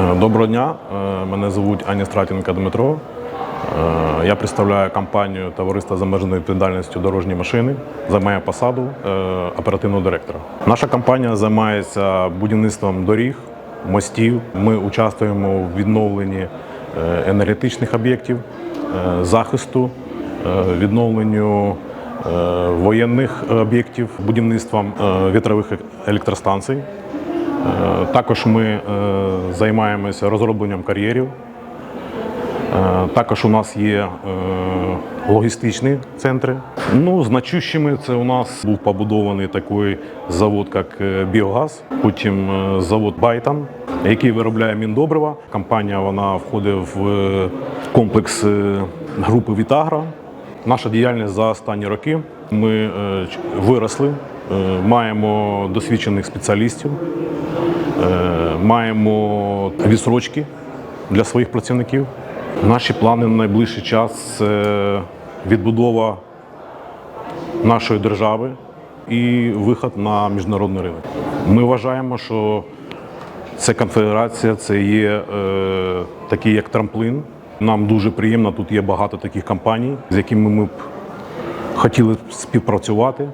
Е, Доброго дня, Е, мене звуть Аня Стратінка Дмитро. Е, Я представляю компанію Товариства з обмеженою відповідальністю дорожні машини, займаю посаду оперативного директора. Наша компанія займається будівництвом доріг, мостів. Ми участвуємо в відновленні енергетичних об'єктів, захисту, відновленню воєнних об'єктів, будівництвом вітрових електростанцій. Е, Також ми е, займаємося розробленням кар'єрів. Е, Також у нас є логістичні центри. Ну, значущими це у нас був побудований такий завод, як Біогаз, потім завод Байтан, який виробляє міндобрива. Компанія вона входить в комплекс групи Вітагра. Наша діяльність за останні роки. Ми е, виросли, е, маємо досвідчених спеціалістів. Е, Маємо відсрочки для своїх працівників. Наші плани на найближчий час це відбудова нашої держави і виход на міжнародний ринок. Ми вважаємо, що ця конфедерація це є е, такий як трамплин. Нам дуже приємно, тут є багато таких компаній, з якими ми б хотіли співпрацювати.